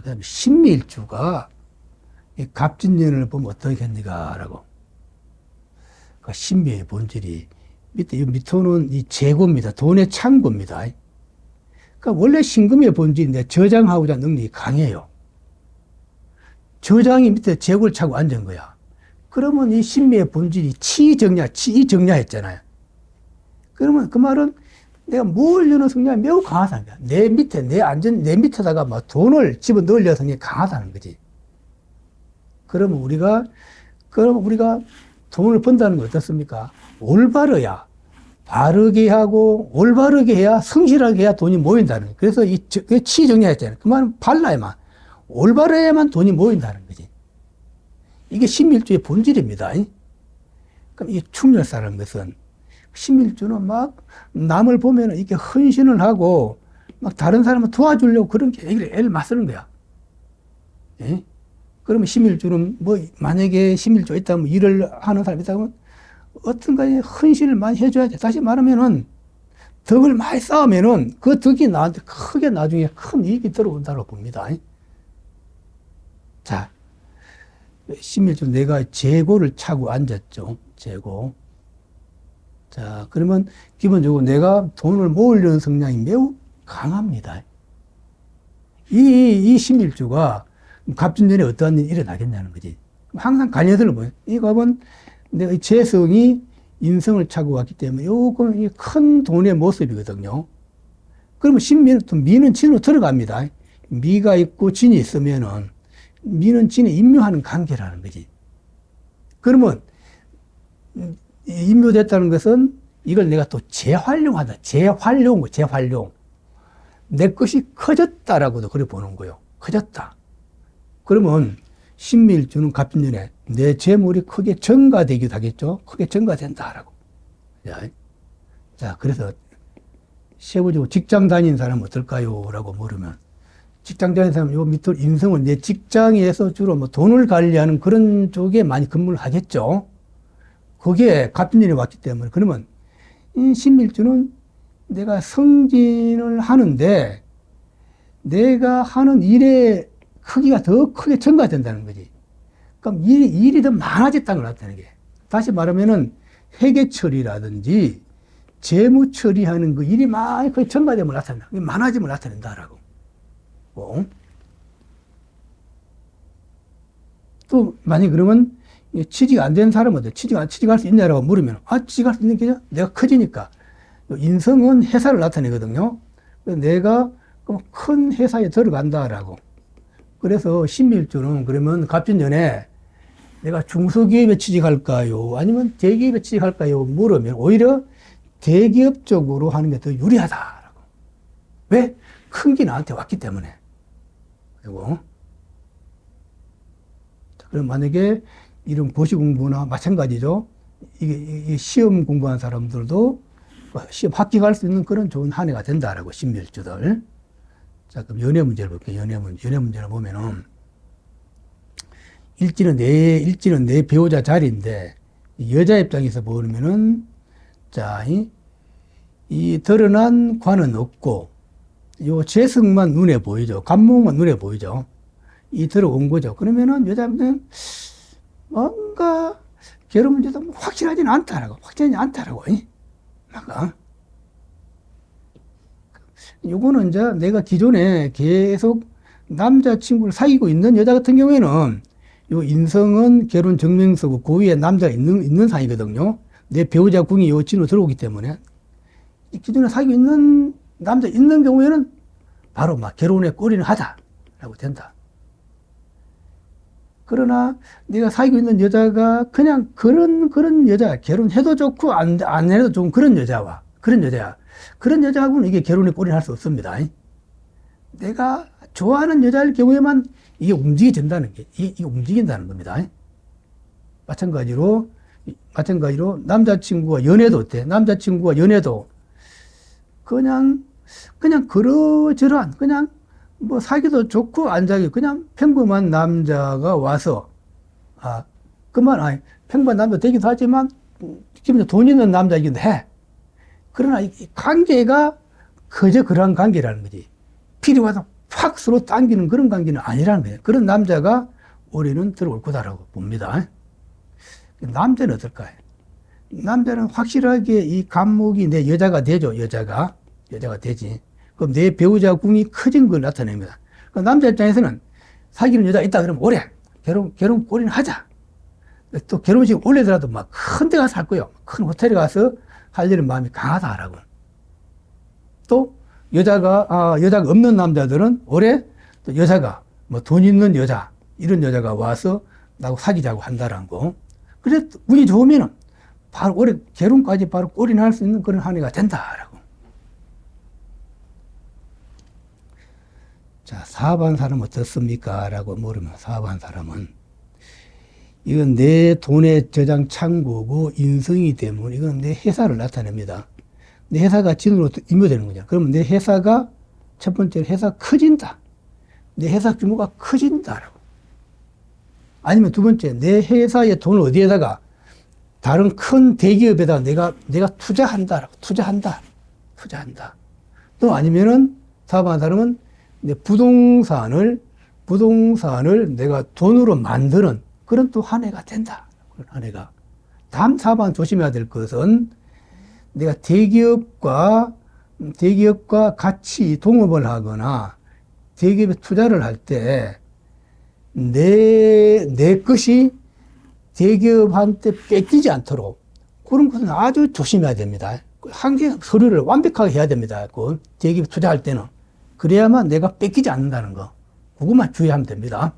그 다음에 신밀주가 이 갑진년을 보면 어떻겠는가 라고. 그 신묘의 본질이 밑에, 이 밑으로는 이 재고입니다. 돈의 창고입니다. 그러니까 원래 신금의 본질인데 저장하고자 하는 능력이 강해요. 저장이 밑에 재고를 차고 앉은 거야. 그러면 이 신묘의 본질이 치정야, 치정야 했잖아요. 그러면 그 말은 내가 뭘 여는 성향이 매우 강하다는 거야. 내 밑에, 내 안전, 내 밑에다가 막 돈을 집어 넣으려 성향이 강하다는 거지. 그러면 우리가, 그러면 우리가 돈을 번다는 건 어떻습니까? 올바르야. 바르게 하고, 올바르게 해야, 성실하게 해야 돈이 모인다는 거예요. 그래서 이, 저- 그 치정야했잖아요. 그 말은 발라야만, 올바르야만 돈이 모인다는 거지. 이게 신밀주의 본질입니다. 그럼 이 충렬사라는 것은 신밀주는 막 남을 보면 이렇게 헌신을 하고 막 다른 사람을 도와주려고 그런 게 애를, 맞서는 거야. 예? 그러면 신밀주는 뭐 만약에 신밀주 있다면 일을 하는 사람이 있다면 어떤가에 헌신을 많이 해줘야 돼. 다시 말하면은 덕을 많이 쌓으면은 그 덕이 나한테 크게 나중에 큰 이익이 들어온다고 봅니다. 자, 신밀주 내가 재고를 차고 앉았죠. 재고. 자, 그러면 기본적으로 내가 돈을 모으려는 성향이 매우 강합니다. 이, 이 신밀주가 갑진전에 어떠한 일이 일어나겠냐는 거지. 항상 관여들을 보여. 이 갑은 이 재성이 인성을 차고 왔기 때문에 요거는 이큰 돈의 모습이거든요. 그러면 신미는 또 미는 진으로 들어갑니다. 미가 있고 진이 있으면은 미는 진에 임묘하는 관계라는 거지. 그러면 임묘됐다는 것은 이걸 내가 또 재활용하다. 재활용, 재활용. 내 것이 커졌다라고도 그래 보는 거요. 커졌다. 그러면 신밀주는 갑진년에 내 재물이 크게 증가되기도 하겠죠. 크게 증가된다라고. 자, 자, 그래서 세부적으로 직장 다니는 사람은 어떨까요? 라고 물으면 직장 다니는 사람은 요 밑으로 인성을 내 직장에서 주로 뭐 돈을 관리하는 그런 쪽에 많이 근무를 하겠죠. 거기에 갑진년이 왔기 때문에 그러면 이 신밀주는 내가 승진을 하는데 내가 하는 일의 크기가 더 크게 증가된다는 거지. 그럼 일이, 일이 더 많아졌다는 걸 나타내는 게. 다시 말하면은 회계 처리라든지 재무 처리하는 그 일이 많이 크게 증가됨을 나타낸다. 많아짐을 나타낸다라고. 뭐. 또, 만약 그러면 이 취직 안된 어때? 취직, 안- 취직할 수 있냐라고 물으면, 아, 취직할 수 있는 게냐? 내가 커지니까. 인성은 회사를 나타내거든요. 내가 큰 회사에 들어간다라고. 그래서 신밀주는 그러면 갑진년에 내가 중소기업에 취직할까요? 아니면 대기업에 취직할까요? 물으면 오히려 대기업 쪽으로 하는 게 더 유리하다라고. 왜? 큰 게 나한테 왔기 때문에. 그리고 자, 그럼 만약에 이런 고시 공부나 마찬가지죠. 이게, 이게 시험 공부한 사람들도 시험 합격할 수 있는 그런 좋은 한 해가 된다라고 신밀주들. 자, 그럼 연애 문제를 볼게요. 연애 문제. 연애 문제를 보면은 일지는 내 일지는 내 배우자 자리인데 이 여자 입장에서 보면은 자, 이, 이 드러난 관은 없고 요 재성만 눈에 보이죠. 간목만 눈에 보이죠. 이 들어온 거죠. 그러면은 여자분은 뭔가 결혼 문제도 뭐 확실하지는 않다라고, 확실하지 않다라고, 이? 막, 어? 요거는 이제 내가 기존에 계속 남자친구를 사귀고 있는 여자 같은 경우에는 요 인성은 결혼 증명서고 그 위에 남자가 있는, 있는 사이거든요. 내 배우자 궁이 요 진으로 들어오기 때문에. 이 기존에 사귀고 있는 남자 있는 경우에는 바로 막 결혼에 꼬리는 하다라고 된다. 그러나 네가 사귀고 있는 여자가 그냥 그런 그런 여자 결혼해도 좋고 안, 안 해도 좋은 그런 여자와 그런 여자야. 그런 여자하고는 이게 결혼에 꼬리를 할수 없습니다. 내가 좋아하는 여자일 경우에만 이게 움직여진다는 게 이게, 이게 움직인다는 겁니다. 마찬가지로 마찬가지로 남자친구가 연애도 어때? 남자친구가 연애도 그냥 그냥 그러저러한 그냥 뭐 사기도 좋고 안 사기 그냥 평범한 남자가 와서 아 그만 아니 평범한 남자 되기도 하지만 기본 돈 있는 남자이기도 해. 그러나 이 관계가 그저 그러한 관계라는 거지. 필요하다 확 서로 당기는 그런 관계는 아니라는 거예요. 그런 남자가 올해는 들어올 거다라고 봅니다. 남자는 어떨까요? 남자는 확실하게 이 감목이 내 여자가 되죠. 여자가. 여자가 되지. 그럼 내 배우자 궁이 커진 걸 나타냅니다. 그럼 남자 입장에서는 사귀는 여자 있다 그러면 올해 결혼, 결혼 꼬리는 하자. 또 결혼식 올래더라도 막 큰 데 가서 할 거예요. 큰 호텔에 가서 하려는 마음이 강하다라고. 또 여자가, 아, 여자가 없는 남자들은 올해 또 여자가 뭐 돈 있는 여자, 이런 여자가 와서 나하고 사귀자고 한다라는 거. 그래, 운이 좋으면은 바로 올해 결혼까지 바로 꼬리날 수 있는 그런 한 해가 된다라고. 자, 사업한 사람 어떻습니까? 라고 물으면 사업한 사람은 이건 내 돈의 저장 창고고 인성이 되면 이건 내 회사를 나타냅니다. 내 회사가 진으로 임무되는 거죠. 그러면 내 회사가 첫 번째로 회사 커진다. 내 회사 규모가 커진다라고. 아니면 두 번째, 내 회사의 돈을 어디에다가 다른 큰 대기업에다가 내가, 내가 투자한다라고. 투자한다. 투자한다. 또 아니면은 사업하는 사람은 내 부동산을, 부동산을 내가 돈으로 만드는 그런 또 한 해가 된다. 그런 한 해가. 다음 사업은 조심해야 될 것은 내가 대기업과, 대기업과 같이 동업을 하거나 대기업에 투자를 할 때 내, 내 것이 대기업한테 뺏기지 않도록 그런 것은 아주 조심해야 됩니다. 항상 서류를 완벽하게 해야 됩니다. 그 대기업 투자할 때는. 그래야만 내가 뺏기지 않는다는 거. 그것만 주의하면 됩니다.